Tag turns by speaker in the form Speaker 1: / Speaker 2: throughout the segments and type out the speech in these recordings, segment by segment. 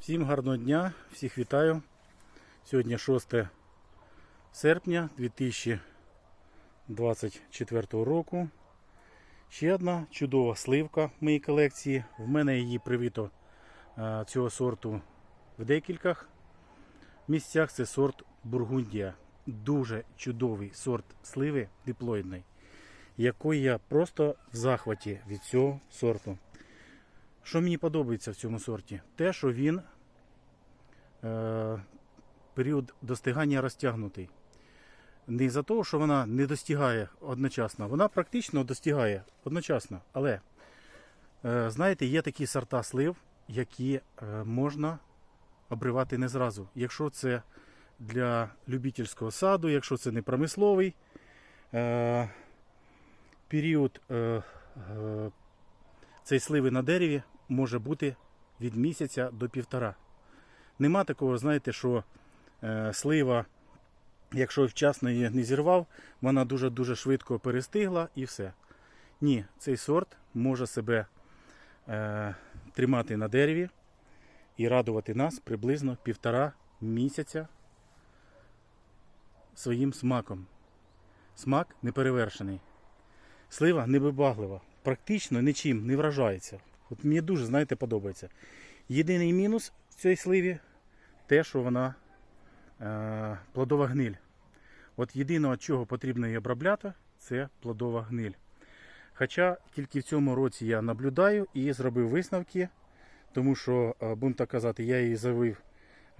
Speaker 1: Всім гарного дня, всіх вітаю. Сьогодні 6 серпня 2024 року. Ще одна чудова сливка в моїй колекції. В мене її привито е, цього сорту в декількох місцях. Це сорт Бургундія. Дуже чудовий сорт сливи диплоїдної, якої я просто в захваті від цього сорту. Що мені подобається в цьому сорті? Те, що він е, період достигання розтягнутий. Не за того, що вона не достигає одночасно, вона практично достигає одночасно. Але, е, знаєте, є такі сорта слив, які е, можна обривати не зразу. Якщо це для любительського саду, якщо це не промисловий е, період е, е, цієї сливи на дереві може бути від місяця до півтора. Нема такого, знаєте, що е, слива, якщо вчасно її не зірвав, вона дуже-дуже швидко перестигла і все. Ні, цей сорт може себе е, тримати на дереві і радувати нас приблизно півтора місяця своїм смаком. Смак неперевершений. Слива невибаглива, практично нічим не вражається. От мені дуже, знаєте, подобається. Єдиний мінус в цій сливі те, що вона е, плодова гниль. От єдине, чого потрібно її обробляти, це плодова гниль. Хоча тільки в цьому році я наблюдаю і зробив висновки, тому що, е, будемо так казати, я її завив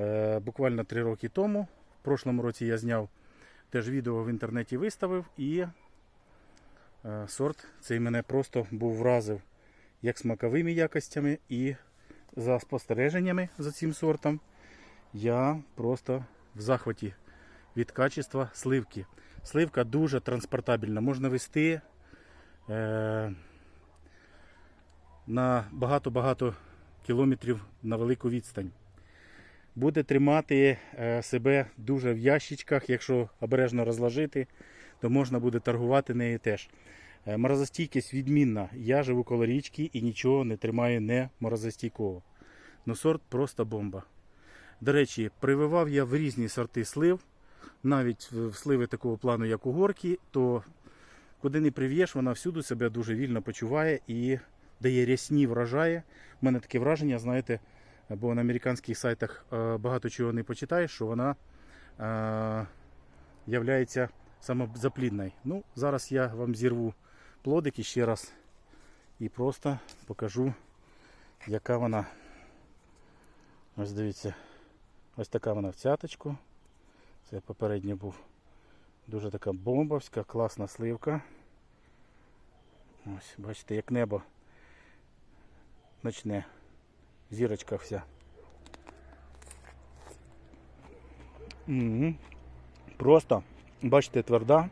Speaker 1: е, буквально 3 роки тому. В прошлому році я зняв теж відео в інтернеті виставив і е, сорт цей мене просто був вразив як смаковими якостями і за спостереженнями за цим сортом. Я просто в захваті від качества сливки. Сливка дуже транспортабельна. Можна вести е, на багато-багато кілометрів на велику відстань. Буде тримати е, себе дуже в ящичках, якщо обережно розложити, то можна буде торгувати нею теж. Е, Морозостійкість відмінна. Я живу коло річки і нічого не тримаю не морозостійкого. Ну сорт просто бомба. До речі, прививав я в різні сорти слив, навіть в сливи такого плану, як у горки, то куди не прив'єш, вона всюди себе дуже вільно почуває і дає рясні врожаї. У мене таке враження, знаєте, бо на американських сайтах е, багато чого не почитаєш, що вона е, являється самозаплідною. Ну, зараз я вам зірву плодики ще раз і просто покажу, яка вона. Ось дивіться, ось така вона в цяточку. Це попередньо був дуже така бомбовська, класна сливка. Ось, бачите, як небо ночне. Зірочка вся. Угу. Просто, бачите, тверда.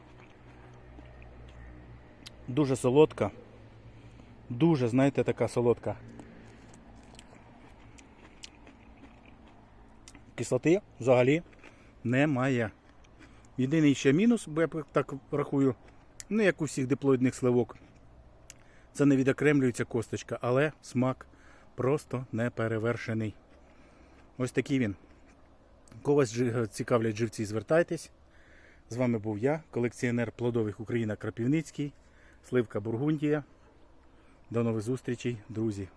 Speaker 1: Дуже солодка. Дуже, знаєте, така солодка. Кислоти взагалі немає. Єдиний ще мінус, бо я так рахую, ну як у всіх диплоїдних сливок. Це не відокремлюється косточка, але смак просто не перевершений. Ось такий він. Когось цікавлять живці, звертайтесь. З вами був я, колекціонер плодових Україна Крапівницький, Сливка Бургундія. До нових зустрічей, друзі!